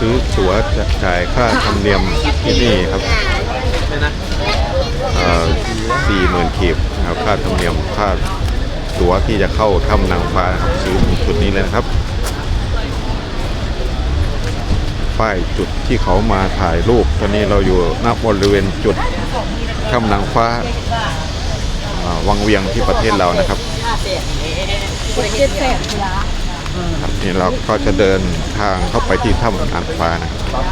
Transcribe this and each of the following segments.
ซื้อตั๋วจะจ่ายค่าธรรมเนียมที่นี่ครับสี่หมื่นขีบครับค่าธรรมเนียมค่าตั๋วที่จะเข้าถ้ำนางฟ้าครับซื้อจุดนี้เลยนะครับ ป้ายจุดที่เขามาถ่ายรูป ตอนนี้เราอยู่ณบริเวณจุดถ้ำนางฟ้าวังเวียงที่ประเทศเรานะครับเจ็ดแสนละ ครับนี่เราก็จะเดินทางเข้าไปที่ถ้ำนางฟ้านะครับ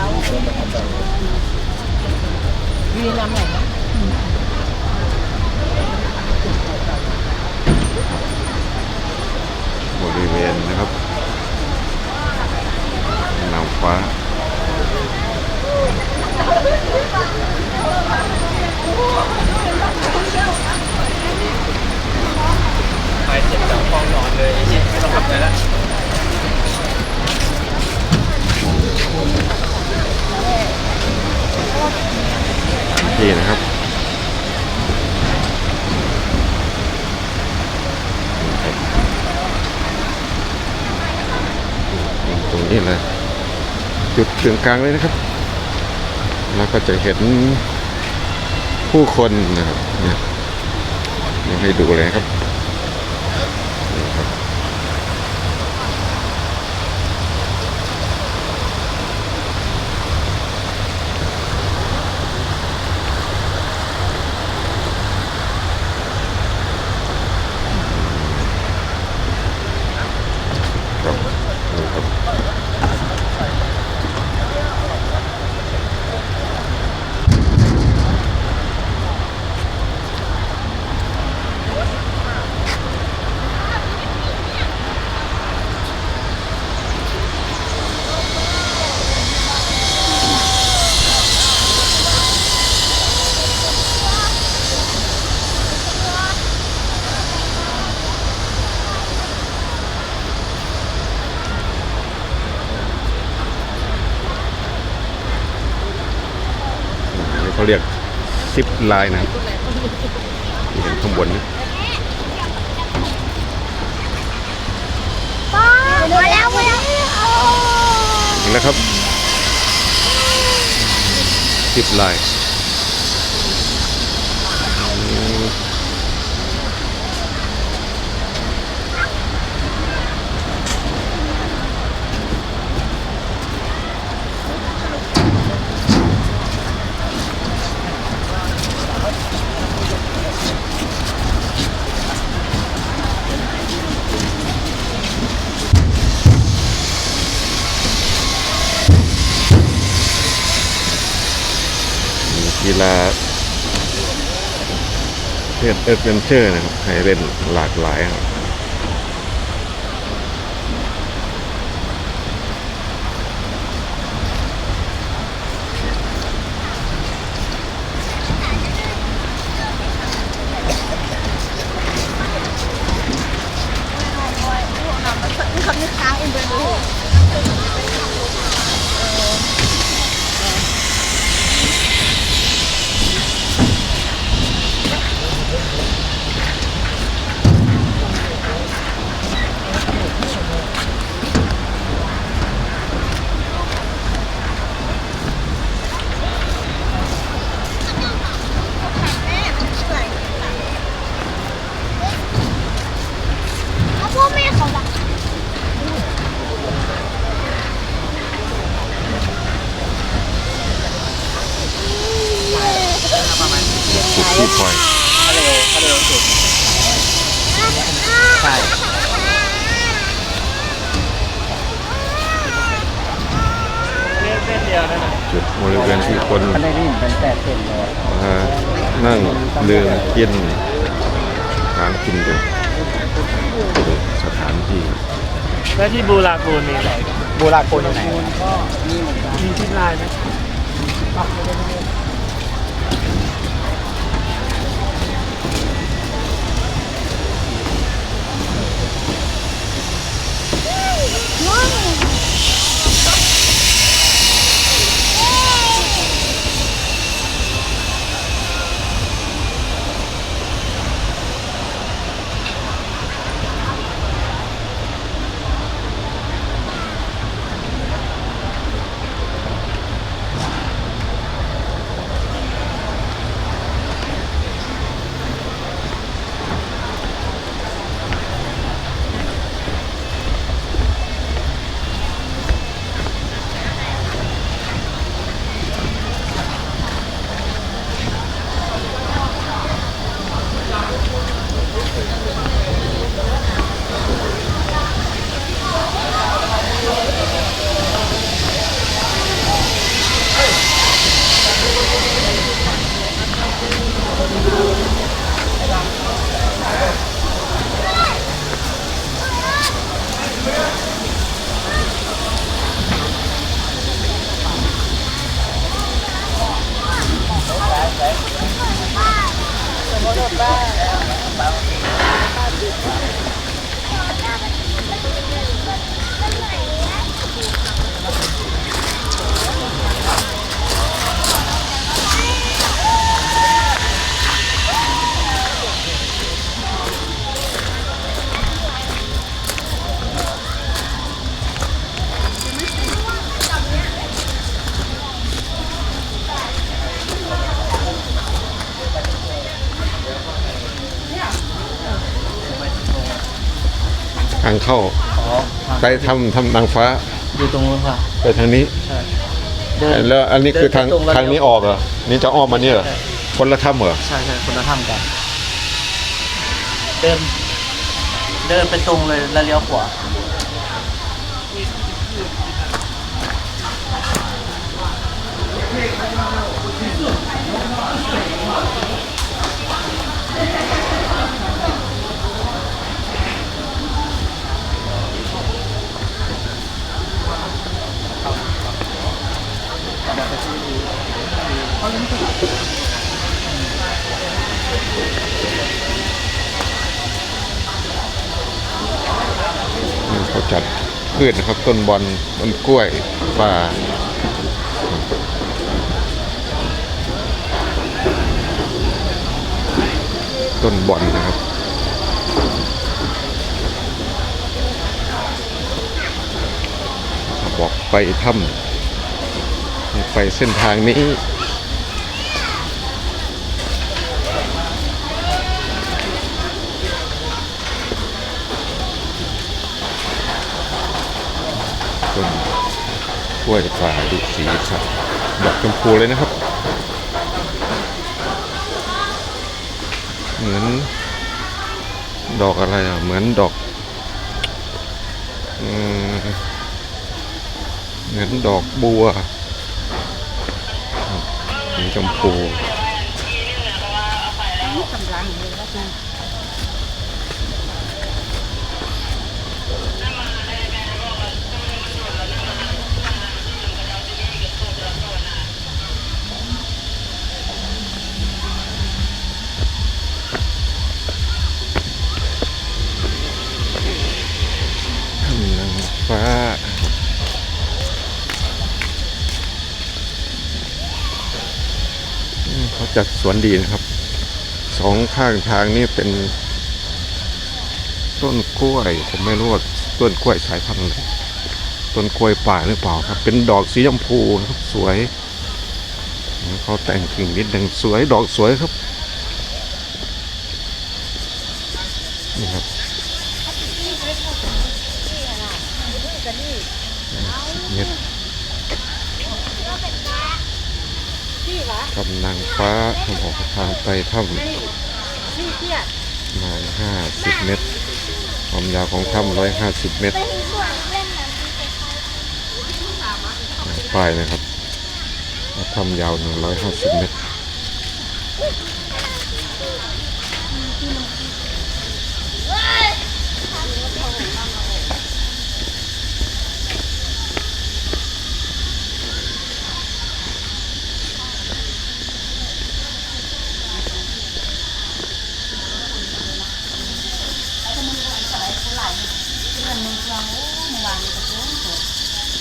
มีน้ำไหนนะบริเวณนะครับนางฟ้าไปเจ็บจากฟองนอนเลยไอ้เหี้ยไม่ต้องทำอะไรละ ที่นะครับตรงนี้เลยจุดกึ่งกลางเลยนะครับ แล้วก็จะเห็นผู้คนนะครับเนี่ยให้ดูเลยครับ เขาเรียกซิปไลน์นะครับที่เห็นข้างบนนะมาแล้วมาแล้วเห็นแล้วครับซิปไลน์อื ฬาเล่นเอดเวนเจอร์นะครับให้เล่นหลากหลายครับ นเลยมานั่งดื่มกินทานกินกันสถานที่แล้วที่บูรากูลมีไหนบูรากูลอยู่ไหนมีที่ลายไหมน 怎么办างเข้า อ๋อไปทำทำนางฟ้าอยู่ตรงนู้นค่ะ ไปทางนี้ ใช่ เดิน แล้วอันนี้คือทางเดินไปตรงแล้ว ทางนี้ออกเหรอ นี่จะอ้อมมาเนี่ยเหรอใช่คนละถ้ำเหรอ ใช่ใช่คนละถ้ำกัน เดิน เดินไปตรงเลยแล้วเลี้ยวขวา เขาจัดพืชนะครับ ต้นบอลต้นกล้วยป่าต้นบอลนะครับบอกไปถ้ำไปเส้นทางนี้ กล้วยป่าดุสีสัตว์ดอกชมพูเลยนะครับ เหมือน ดอกอะไรอะ เหมือนดอกเหมือนดอกบัวสีชมพูสำรันเลยแล้วกั ฟ้า เขาจัดสวนดีนะครับ สองข้างทางนี่เป็นต้นกล้วย ผมไม่รู้ว่าต้นกล้วยสายพันธุ์ต้นกล้วยป่าหรือเปล่าครับ เป็นดอกสีชมพูนะครับสวย เขาแต่งกิ่งนิดหนึ่งสวยดอกสวยครับนี่ครับเม็ด พี่วะกำนางฟ้าเขาบอกทางไปถ้ำพี่เตี้ยประมาณห้าสิบเมตร ความยาวของถ้ำร้อยห้าสิบเมตรไปถึงส่วนเล่นน้ำป้ายนะครับถ้ำยาวหนึ่งร้อยห้าสิบเมตร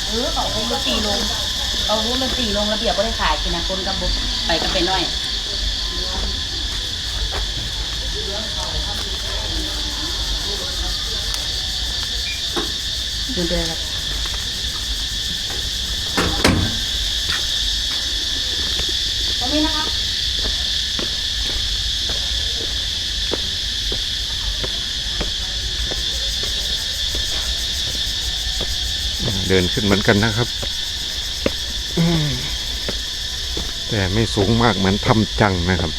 เออเขารู้มันตีลง เขารู้มันตีลงระเบียบบ่ได้ขายกินนะคนกับบุกไปก็ไปน้อยเดินเดินครับตรงนี้นะครับเดินขึ้นเหมือนกันนะครับอืม แต่ไม่สูงมากเหมือนทำจังนะครับ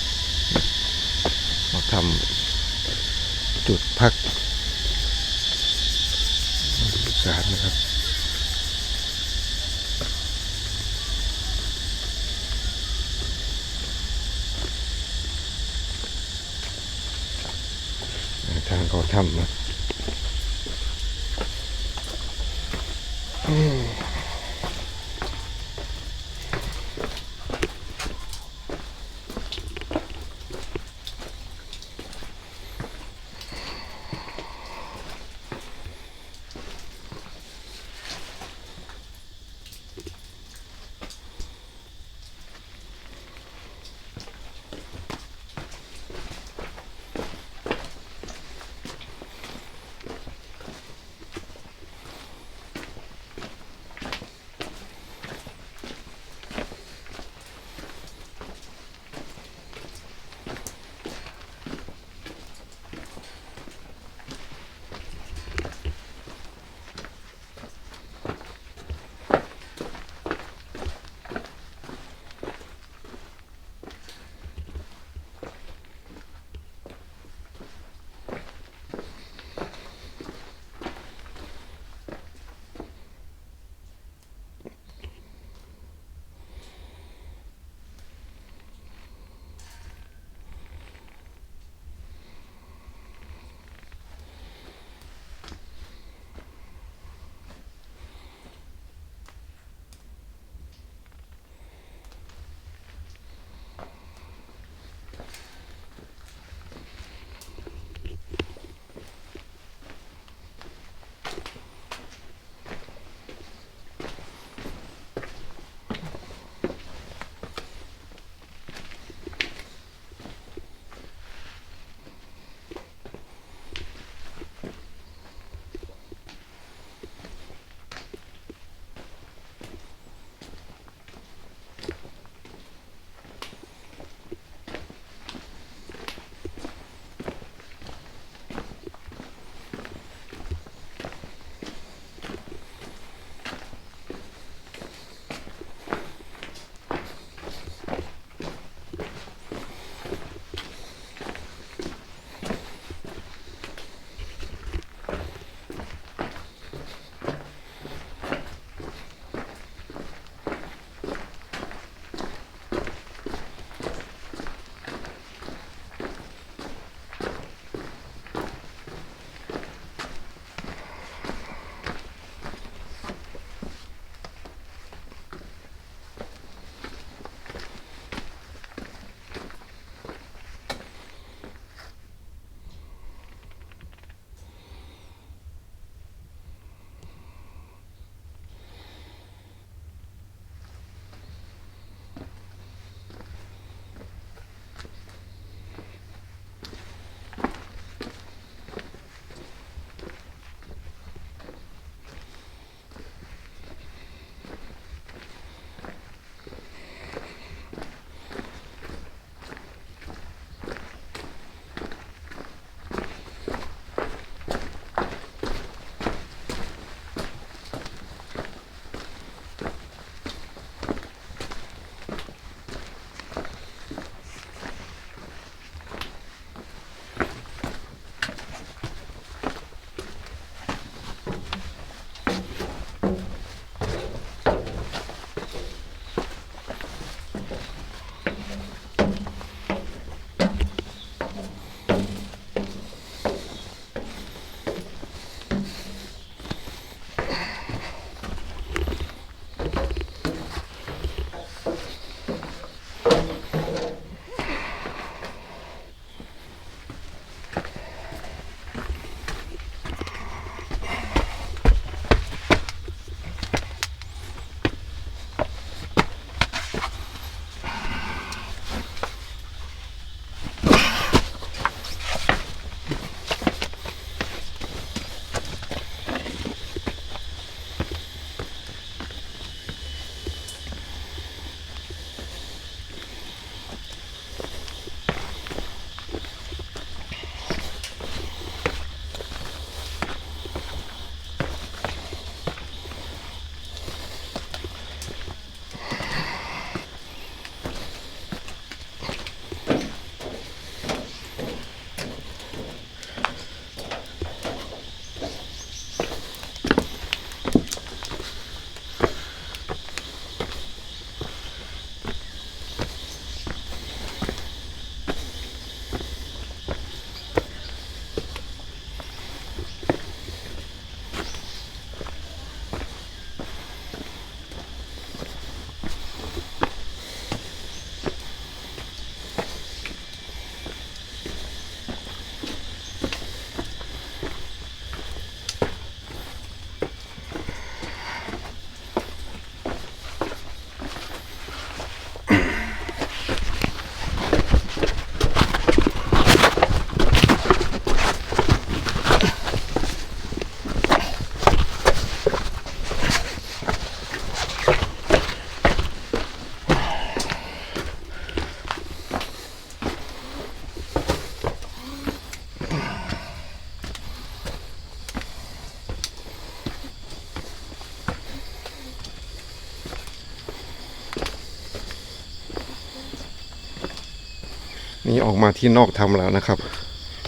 ออกมาที่นอกถ้ำแล้วนะครับ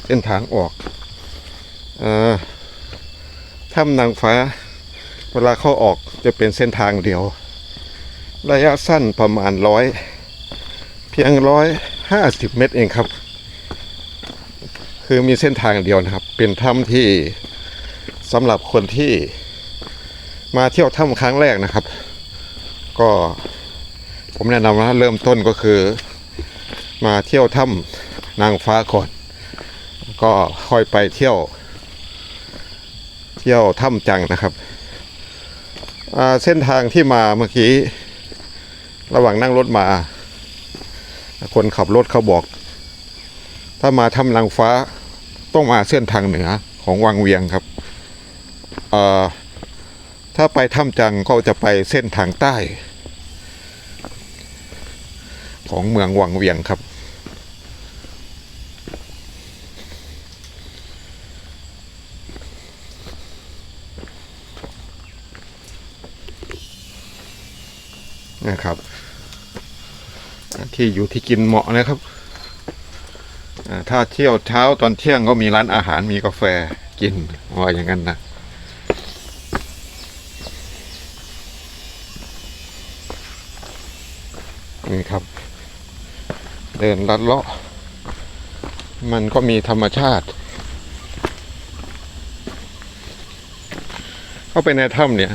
เส้นทางออกอถ้ำนางฟ้า เวลาเข้าออกจะเป็นเส้นทางเดียว ระยะสั้นประมาณร้อยเพียงร้อยห้าสิบเมตรเองครับ คือมีเส้นทางเดียวนะครับ เป็นถ้ำที่สำหรับคนที่มาเที่ยวถ้ำครั้งแรกนะครับ ก็ผมแนะนำว่าเริ่มต้นก็คือ มาเที่ยวถ้ำนางฟ้าก่อน ก็ค่อยไปเที่ยว เที่ยวถ้ำจังนะครับ เส้นทางที่มาเมื่อกี้ ระหว่างนั่งรถมา คนขับรถเขาบอก ถ้ามาถ้ำนางฟ้าต้องมาเส้นทางเหนือของวังเวียงครับ ถ้าไปถ้ำจังก็จะไปเส้นทางใต้ของเมืองวังเวียงครับ ที่อยู่ที่กินเหมาะนะครับถ้าเที่ยวเช้าตอนเที่ยงก็มีร้านอาหารมีกาแฟกินว่าอย่างนั้นนะนี่ครับ เดินลัดเลาะ มันก็มีธรรมชาติ เข้าไปในถ้ำเนี่ย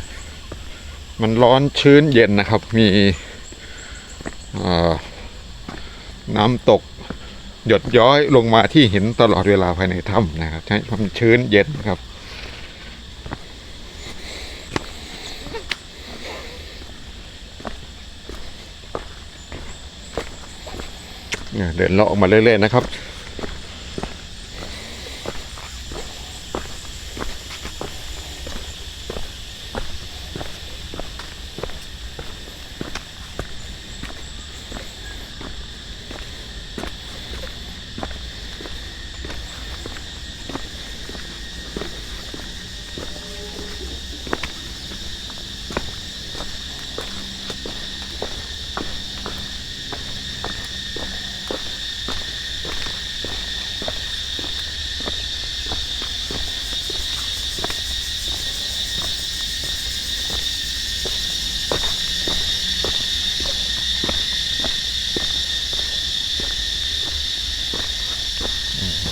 มันร้อนชื้นเย็นนะครับ มีอ่อ น้ำตก หยดย้อยลงมาที่หินตลอดเวลาภายในถ้ำนะครับ ใช้ความชื้นเย็นครับเนี่ยเดินเลาะออกมาเรื่อยๆนะครับ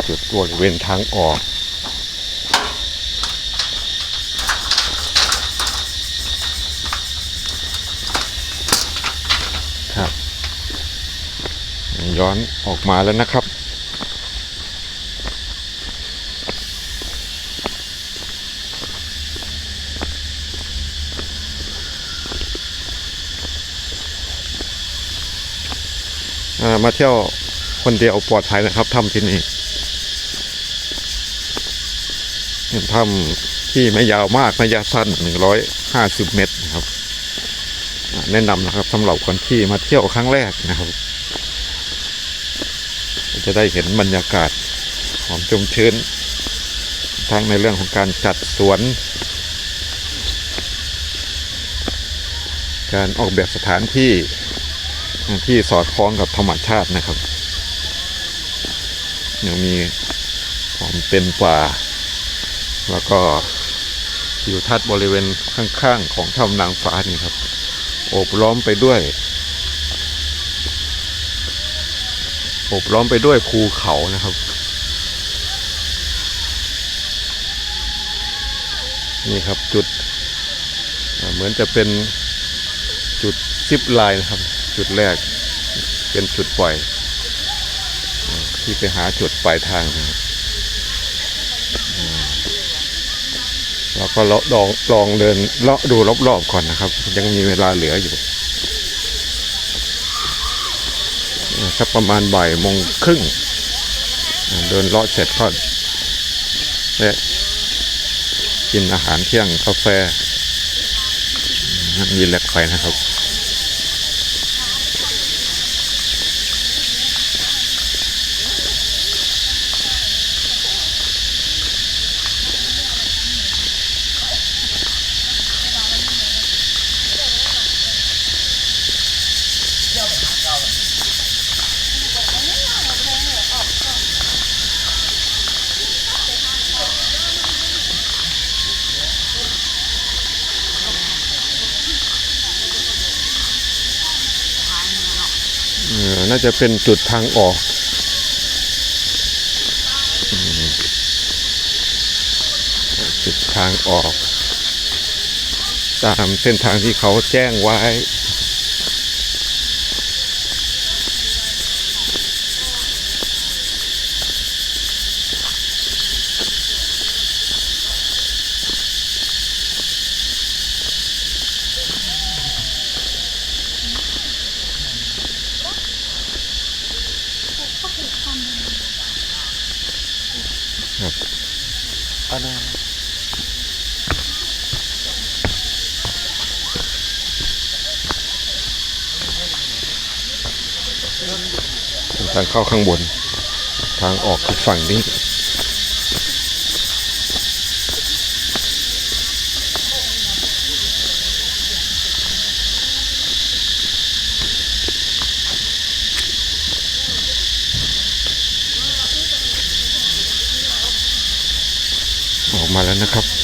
จุด บริเวณทางออก ครับ ย้อนออกมาแล้วนะครับมาเที่ยวคนเดียวปลอดภัยนะครับถ้ำที่นี่เป็น ถ้ำที่ไม่ยาวมากระยะสั้น 150 เมตรนะครับแนะนำนะครับสำหรับคนที่มาเที่ยวครั้งแรกนะครับ จะได้เห็นบรรยากาศหอมชุ่มชื้น ทั้งในเรื่องของการจัดสวน การออกแบบสถานที่ที่สอดคล้องกับธรรมชาตินะครับยังมีความเป็นป่า แล้วก็อยู่ทัดบริเวณข้างๆของถ้ำนางฟ้านี่ครับโอบล้อมไปด้วยโอบล้อมไปด้วยภูเขานะครับ นี่ครับจุดเหมือนจะเป็นจุดซิปไลน์นะครับ จุดแรกเป็นจุดปล่อย ที่ไปหาจุดปลายทางนะครับอืม เราก็เลาะลองลองเดินเลาะดูรอบๆก่อนนะครับ ยังมีเวลาเหลืออยู่สักประมาณบ่ายโมงครึ่ง เดินเลาะเสร็จก็และกินอาหารเที่ยงกาแฟมมีแหลกไฟนะครับ น่าจะเป็นจุดทางออกจุดทางออก ตามเส้นทางที่เขาแจ้งไว้ ทางเข้าข้างบน ทางออกอีกฝั่งนี้ออกมาแล้วนะครับ